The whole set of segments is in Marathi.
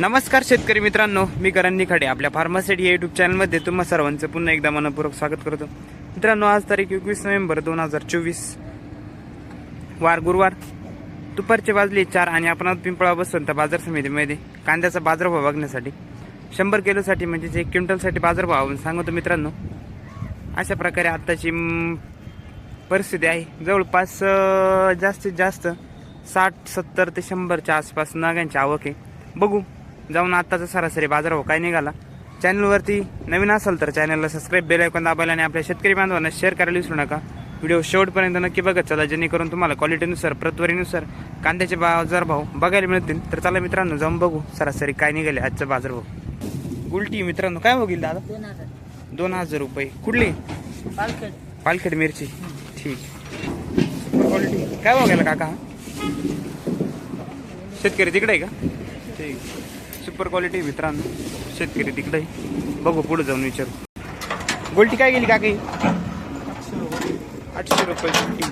नमस्कार शेतकरी मित्रांनो मी करण निखाडे आपल्या फार्मासिटी या युट्यूब चॅनलमध्ये तुम्हा सर्वांचं पुन्हा एकदा मनपूर्वक स्वागत करतो. मित्रांनो आज तारीख एकवीस नोव्हेंबर दोन हजार चोवीस. वार गुरुवार दुपारचे वाजले चार आणि आपण पिंपळा बसवंत बाजार समितीमध्ये. कांद्याचा बाजारभाव बघण्यासाठी शंभर किलोसाठी म्हणजेच एक क्विंटलसाठी बाजारभाव सांगतो मित्रांनो. अशा प्रकारे आत्ताची परिस्थिती आहे. जवळपास जास्तीत जास्त साठ सत्तर ते शंभरच्या आसपास नागांची आवक आहे. बघू जाऊन आत्ताचा सरासरी बाजारभाव काय निघाला? चॅनलवरती नवीन असाल तर चॅनलला सबस्क्राईब बेल ऐकून दाबायला आणि आपल्या शेतकरी बांधवांना शेअर करायला विसरू नका. व्हिडिओ शेवटपर्यंत नक्की बघत चला जेणेकरून तुम्हाला क्वालिटीनुसार प्रतवारीनुसार कांद्याचे बाजारभाव बघायला मिळतील. तर चला मित्रांनो जाऊन बघू सरासरी काय निघाले आजचा बाजारभाव उलटी मित्रांनो काय बघील दादा? दोन हजार. दोन हजार रुपये. कुठली? पालखेड. पालखेड मिरची. ठीक. क्वालिटी काय बघायला काका? शेतकरी तिकडे आहे का? ठीक. सुपर क्वालिटी मित्रांनो. शेतकरी तिकडे. बघू पुढे जाऊन विचारू. गोल्टी काय गेली काका? ही आठशे रुपये गोल्टी.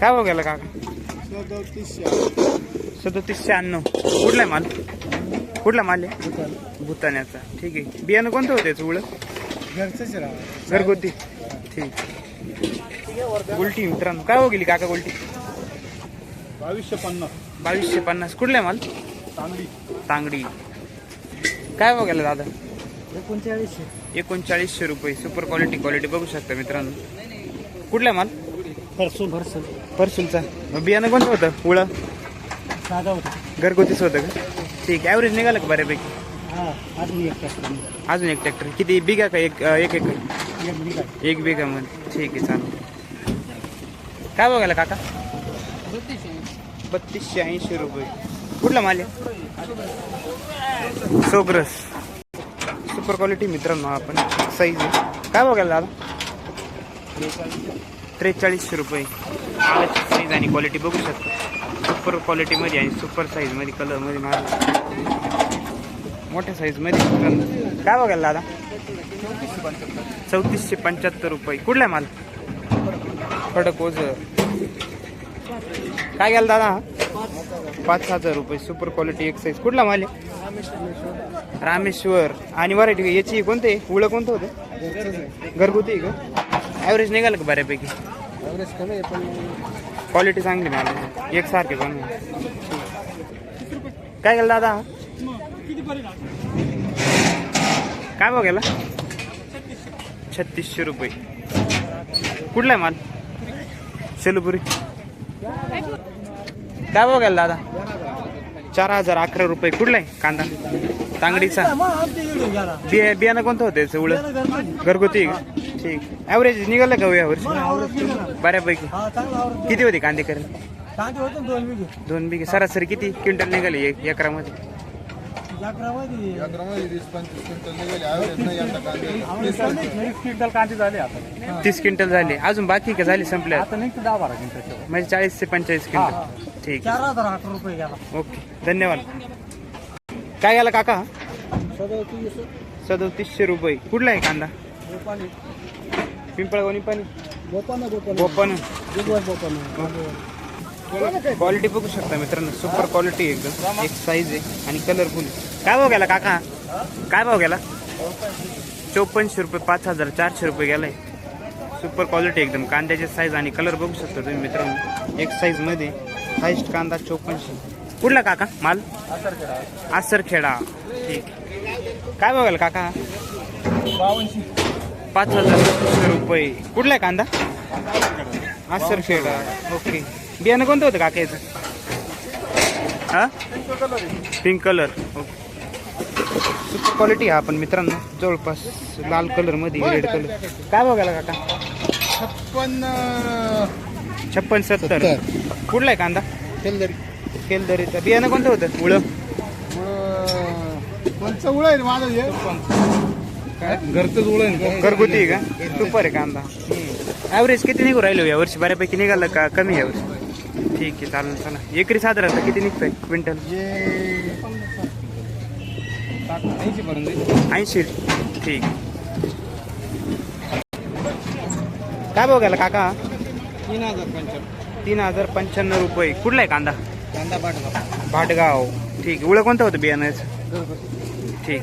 काय बघायला काका? सदोतीस शहाण्णव कुठला माल? कुठला माल आहे? भूताण्याचा ठीक आहे. बियाणं कोणतं होतं याचं उळं घरचंच घरगुती. ठीक. उलटी मित्रांनो. काय हो गेली काका उलटी बावीसशे पन्नास. बावीसशे पन्नास. कुठला माल? तांबडी तांगडी. काय गेला दादा? एकोणचाळीसशे. एकोणचाळीसशे रुपये. सुपर क्वालिटी क्वालिटी बघू शकता मित्रांनो. कुठला माल? फरसून फरसून. परसूलचा मग बियाणं कोणतं होतं? उळं? साधा होता. घरगुतीच होतं का? ठीक ॲव्हरेज निघालं का बऱ्यापैकी? हा अजून एक टॅक्टर अजून एक ट्रॅक्टर किती? बिघा का एक एक एक एक बिघा. एक बिघामध्ये ठीक आहे चालेल. काय बघायला काका? बत्तीसशे ऐंशी रुपये. कुठला माल आहे? सोग्रस. सुपर क्वालिटी मित्रांनो आपण. साईज आहे. काय बघायला दादा? त्रेचाळीसशे रुपये. मालाची साईज आणि क्वालिटी बघू शकतो. सुपर क्वालिटीमध्ये आणि सुपर साईजमध्ये कलरमध्ये माल. मोठ्या साईजमध्ये मित्रांनो. काय बघायला दादा? चौतीसशे पंच्याहत्तर रुपये. कुठला माल? खडक ओझ. काय घ्याल दादा पाच हजार रुपये. सुपर क्वालिटी एक साईज कुठला माल आहे? रामेश्वर. आणि व्हरायटी याची कोणते? उळं कोणतं होतं? घरगुती का? ॲव्हरेज निघालं का बऱ्यापैकी? क्वालिटी चांगली मिळाली एक सारखे पण काय गेलं दादा? काय बघायला छत्तीसशे रुपये. कुठला आहे माल? सेलुपुरी. काय बघायला दादा? चार हजार अकरा रुपये. कुठला आहे कांदा? तांगडीचा. बिया बियाणं कोणतं होतं याचं उळं? घरगुती? ठीक. ॲव्हरेज निघालं का हो यावर्षी बऱ्यापैकी. हा किती होते कांदे करेल दोन बिघे. दोन बिघे. सरासरी किती? क्विंटल निघाले एक एकरामध्ये क्विंटल कांदे झाले आता तीस क्विंटल झाले. अजून बाकी का झाले संपले? आता नाही दहा बारा क्विंटल म्हणजे चाळीस ते पंचेचाळीस क्विंटल. ठीक. चार हजार रुपये गेला. ओके. धन्यवाद. काय गेला काका? सदतीस सदोतीसशे रुपये. कुठला आहे कांदा? गोपाने पिंपळगावनी पण? गोपाना क्वालिटी बघू शकता मित्रांनो. सुपर क्वालिटी एकदम. एक साईज आहे आणि कलरफुल काय भाव गेला काका? काय भाव गेला? चौपन्नशे रुपये पाच हजार चारशे रुपये गेलाय. सुपर क्वालिटी एकदम. कांद्याचे साईज आणि कलर बघू शकता तुम्ही मित्रांनो. एक साईजमध्ये हायस्ट कांदा चौपन्नशे. कुठला काका? माल? आसरखेडा. ठीक. काय बघाल काका? बावनशे पाच हजार रुपये. कुठला आहे कांदा? आसरखेडा. ओके. बियाणं कोणतं होतं काका याचं? हा? Pink colour okay. Super quality हा पण मित्रांनो. जवळपास लाल कलरमध्ये रेड कलर काय बघायला काका? छप्पन छप्पन सत्तर. कुठला आहे कांदा? केलदरीचा. बियाणं कोणतं होतं? मुळं कोणचं उळ आहे माझं हे? घरचंच उळ आहे घरगुती आहे का? सुपर आहे कांदा. ॲव्हरेज किती निघू राहिलो यावर्षी बऱ्यापैकी निघालं का? कमी आहे यावर्षी ठीक आहे चालेल चला. एकरी साधारणतः किती निघतंय? क्विंटल? ऐंशी ठीक. काय बघायला काका? तीन हजार पंच्याण्णव तीन हजार पंच्याण्णव रुपये. कुठला आहे कांदा? कांदा पाठवा भाटगाव. ठीक. उळं कोणतं होतं घरगुती ठीक.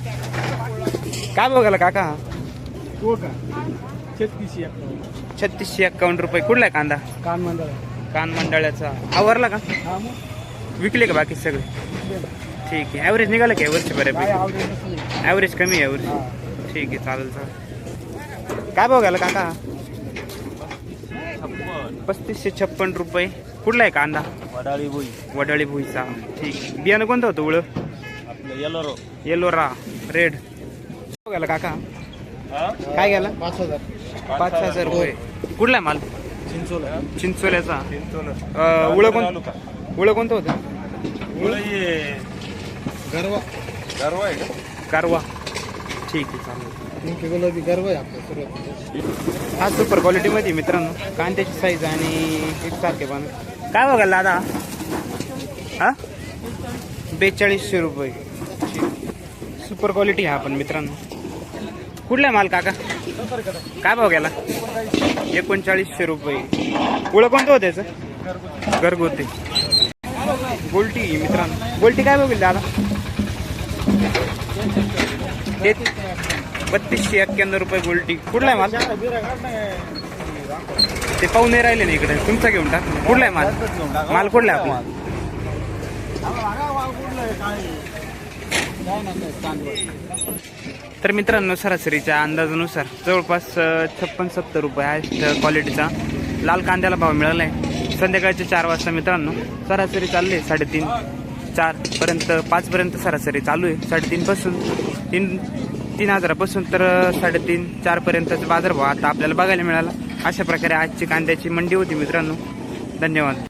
काय बघायला काका? हा तो का छत्तीसशे छत्तीसशे एक्कावन्न रुपये. कुठला आहे कांदा? कान मंडळ. कान मंडळाचा. आवरला का? हा विकले का बाकी सगळे? ठीक आहे. ॲव्हरेज निघालं का वर्ष काय बऱ्यापैकी ॲव्हरेज कमी आहे वर्ष. हा. ठीक आहे चालेल चालेल. काय बघायला काका? पस्तीसशे छप्पन रुपये. कुठला आहे कांदा? वडाळी बोई वडाळी भुईचा. ठीक आहे. बियाणं कोणतं होतं उळं? आपलं येलोरो येलोरा रेड बघायला काका? काय गेला? पाच हजार. पाच हजार. रुपये कुठला आहे माल? चिंचोला. चिंचोल्याचा. उळं कोण उळं कोणतं होतं? गरवा. गरवा आहे का? कारवा ठीक आहे चालेल. पिंकी गुलाबी गरवा आहे आपल्या सुरुवात. हा सुपर क्वालिटीमध्ये मित्रांनो. कांद्याची साईज आणि एकसारखे पण. काय बघायला दादा? हा? बेचाळीसशे रुपये. सुपर क्वालिटी हा पण मित्रांनो. कुठला माल काका? काय भाव गेला? एकोणचाळीसशे रुपये. पुढं कोणतं होतं त्याचं घरगुती. गोल्टी मित्रांनो. गोल्टी काय बघेल दादा? ते बत्तीसशे एक्क्याण्णव रुपये गोल्टी कुठला आहे माल? ते पाहुणे नाही राहिले ना इकडे. तुमचा घेऊन टाक. कुठला आहे माल? माल कुठला आहे आपला? तर मित्रांनो सरासरीच्या अंदाजानुसार जवळपास छप्पन सत्तर रुपये आहे क्वालिटीचा लाल कांद्याला भाव मिळाला आहे संध्याकाळचे चार वाजता मित्रांनो सरासरी चालले साडेतीन. चार पर्यंत पाच पर्यंत सरासरी चालू आहे साडेतीन पासून. तीन तीन हजारापासून तर साडेतीन चार पर्यंतचा बाजारभाव आता आपल्याला बघायला मिळाला. अशा प्रकारे आजची कांद्याची मंडी होती मित्रांनो. धन्यवाद.